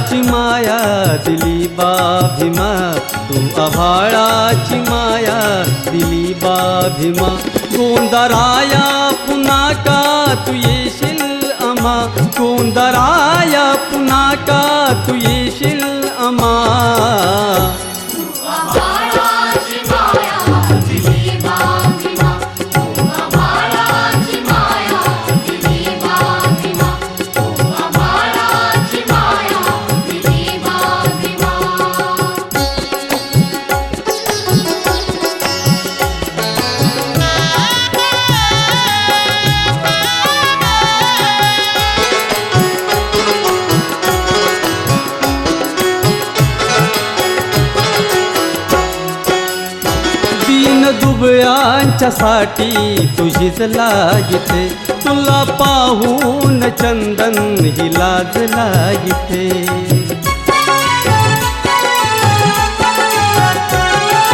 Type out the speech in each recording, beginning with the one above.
आभाळाची माया, दिली बाभिमा तू अभाळाची माया, दिली बाभिमा. गोंदराया पुन्हा का तू येशील अमा गोंदराया पुन्हा का तू येशील अमा दीन तुझीच लागिते. तुला पाहून चंदन ही लाज लागिते.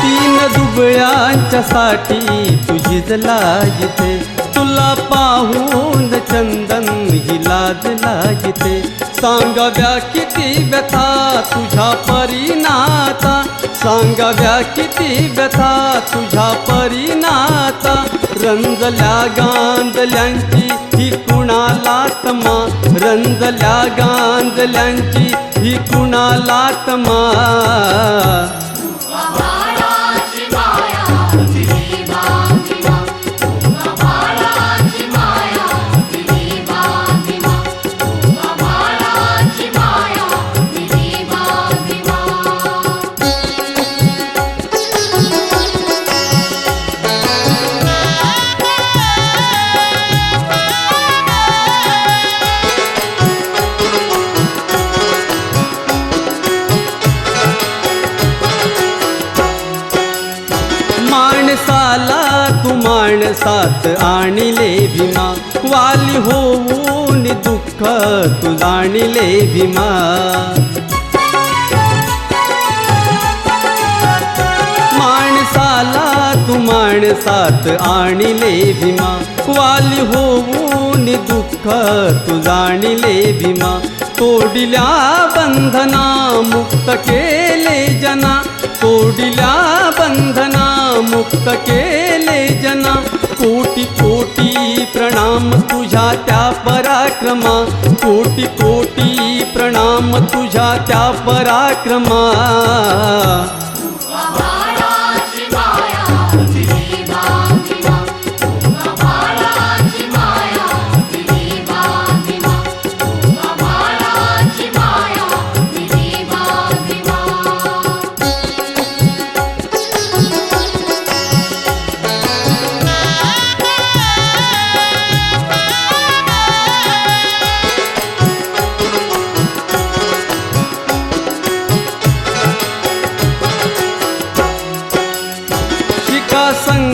तीन दुबळ्यांच्यासाठी तुझीच लागिते. तुला पाहून चंदन ही लाज लागिते. सांगाव्या किती व्यथा तुझ्या परिणाता सांगाव्या किती व्यथा तुझ्या परिणाता रंजल्या गांजल्यांची ही कुणाला तमा. रंजल्या गांजल्यांची ही कुणाला साथ आणले भीमा वाली होऊन दुःख तू जाणले भीमा माणसाला तू माणसात आणले भीमा वाली होऊन दुःख तू जाणले भीमा तोडिल्या बंधना मुक्त केले जना. तोडिल्या बंधना मुक्त केले तुझ्या त्या पराक्रमा. कोटी कोटी प्रणाम तुझ्या त्या पराक्रमा.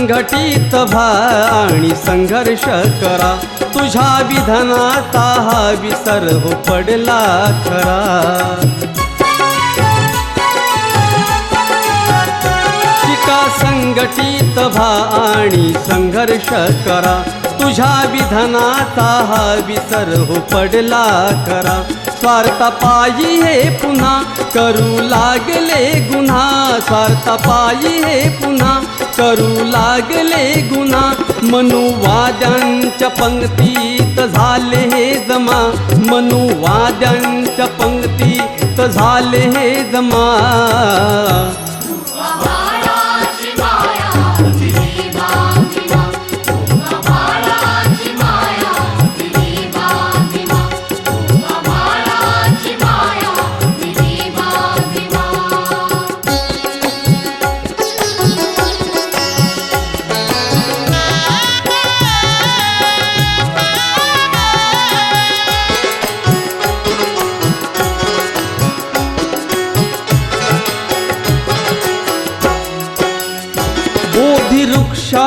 संघटित भा आणि संघर्ष करा. तुझ्या विधानाचा हा विसर हो पडला खरा. शिका संघटित भा आणि संघर्ष करा. तुझ्या विधानाचा हा विसर हो पडला खरा. स्वार्थपायी हे पुन्हा करू लागले गुन्हा. स्वार्थपायी हे पुन्हा करू लागले गुन्हा. मनुवाद्यांच्या पंक्तीत झाले हे जमा. मनुवाद्यांच्या पंक्तीत झाले हे जमा.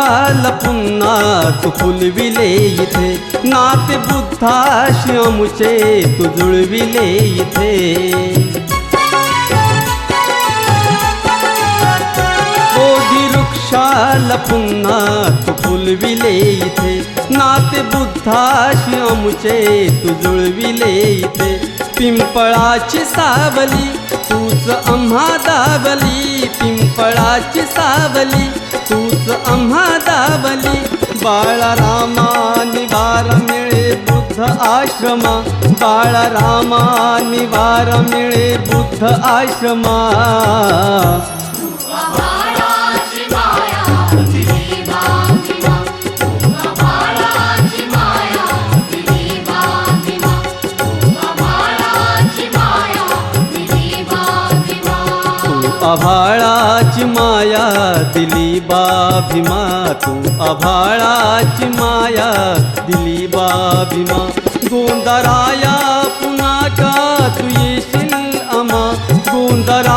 वृक्षाला पुन्हा फुलविले इथे. नाते बुद्धाशी आमुचे तू जुळविले इथे. बोधी वृक्षाला पुन्हा तू फुलविले इथे. नाते बुद्धाशी आमुचे तू जुळविले इथे. पिंपळाची सावली तूच आम्हा दावली. पिंपळाची सावली तूच आम्हा दावली. बाळरामा निवार मिळे बुद्ध आश्रमा. बाळरामा निवार मिळे बुद्ध आश्रमा. आभाळाची माया दिली बाभिमा तू आभाळाची माया दिली बाभिमा गोंधराया पुनाका तू येशील आमा गोंधरा